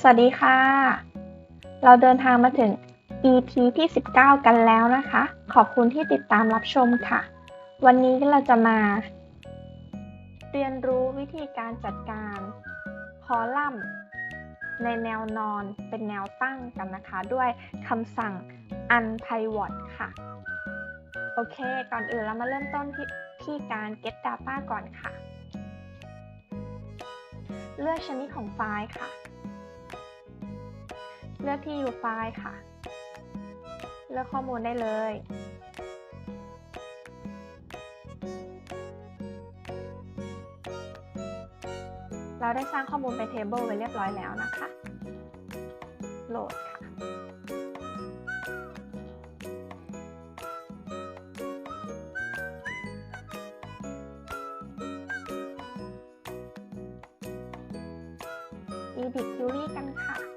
สวัสดีค่ะ เราเดินทางมาถึง EP ที่ 19 กันแล้วนะคะ ขอบคุณที่ติดตามรับชมค่ะ วันนี้เราจะมา เรียนรู้วิธีการจัดการคอลัมน์ในแนวนอนเป็นแนวตั้งกันนะคะ ด้วยคำสั่ง unpivot ค่ะ โอเค ก่อนอื่นเรามาเริ่มต้นที่ที่การ get data ก่อนค่ะ เลือกชนิดของไฟล์ค่ะ เลือกที่อยู่ไฟล์ค่ะ เลือกข้อมูลได้เลย เราได้สร้างข้อมูลเป็น table ไว้เรียบร้อยแล้วนะคะ โหลดค่ะ edit query กันค่ะ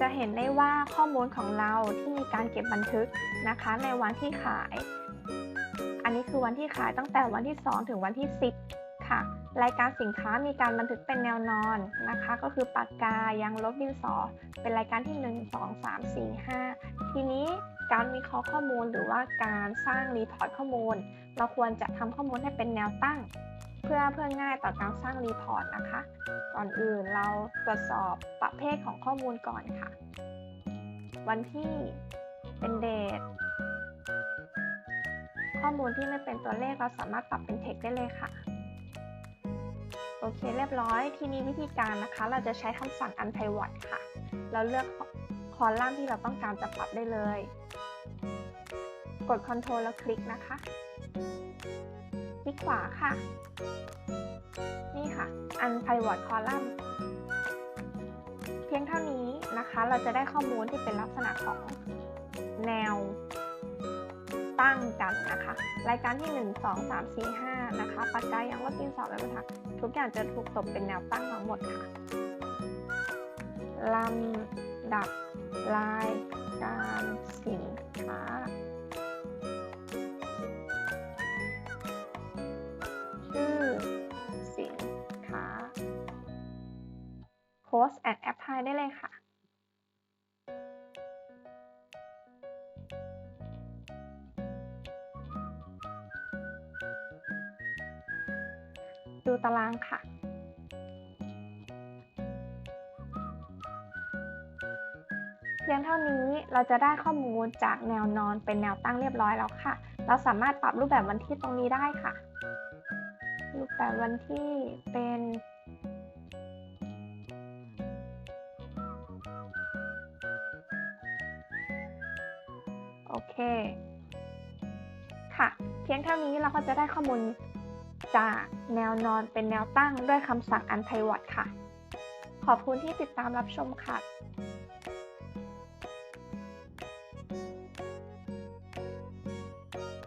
จะเห็นได้ว่าข้อมูลของเราที่มีการเก็บบันทึกนะคะ ในวันที่ขาย อันนี้คือวันที่ขายตั้งแต่วันที่ 2 ถึงวันที่ 10 ค่ะ รายการสินค้ามีการบันทึกเป็นแนวนอนนะคะ ก็คือปากกายางลบดินสอ เป็นรายการที่ 1 2 3 4 5 ทีนี้การวิเคราะห์ข้อมูลหรือว่าการสร้างรีพอร์ตข้อมูล เราควรจะทำข้อมูลให้เป็นแนวตั้ง เพื่อเพื่อง่ายต่อการสร้างรีพอร์ตนะคะ ก่อนอื่นเราตรวจสอบประเภทของข้อมูลก่อนค่ะ วันที่เป็นเดทข้อมูลที่ไม่เป็นตัวเลขเราสามารถปรับเป็น text ได้เลยค่ะ โอเคเรียบร้อย ทีนี้วิธีการนะคะ เราจะใช้คำสั่ง unpivot ค่ะ เราเลือกคอลัมน์ที่เราต้องการจะปรับได้เลย กด Ctrl แล้วคลิกนะคะ คลิกขวาค่ะ นี่ค่ะ unpivot column เพียงเท่านี้นะคะ เราจะได้ข้อมูลที่เป็นลักษณะของแนวตั้งกันนะคะ รายการที่ 1 2 3 4 5 นะคะ ปัจจัยยังลดดินสอเป็นบรรทัดทุกอย่างจะถูกตบเป็นแนวตั้งทั้งหมดค่ะลำดับรายการสินค้า ชื่อ สินค้า Post and Apply ได้เลยค่ะ ดูตารางค่ะเพียงเท่านี้เราจะได้ข้อมูลจากแนวนอนเป็นแนวตั้งเรียบร้อยแล้วค่ะ เราสามารถปรับรูปแบบวันที่ตรงนี้ได้ค่ะ รูปแบบวันที่เป็นโอเคค่ะ เพียงเท่านี้เราก็จะได้ข้อมูลจากแนวนอนเป็นแนวตั้งด้วยคำสั่ง unpivot ค่ะ ขอบคุณที่ติดตามรับชมค่ะ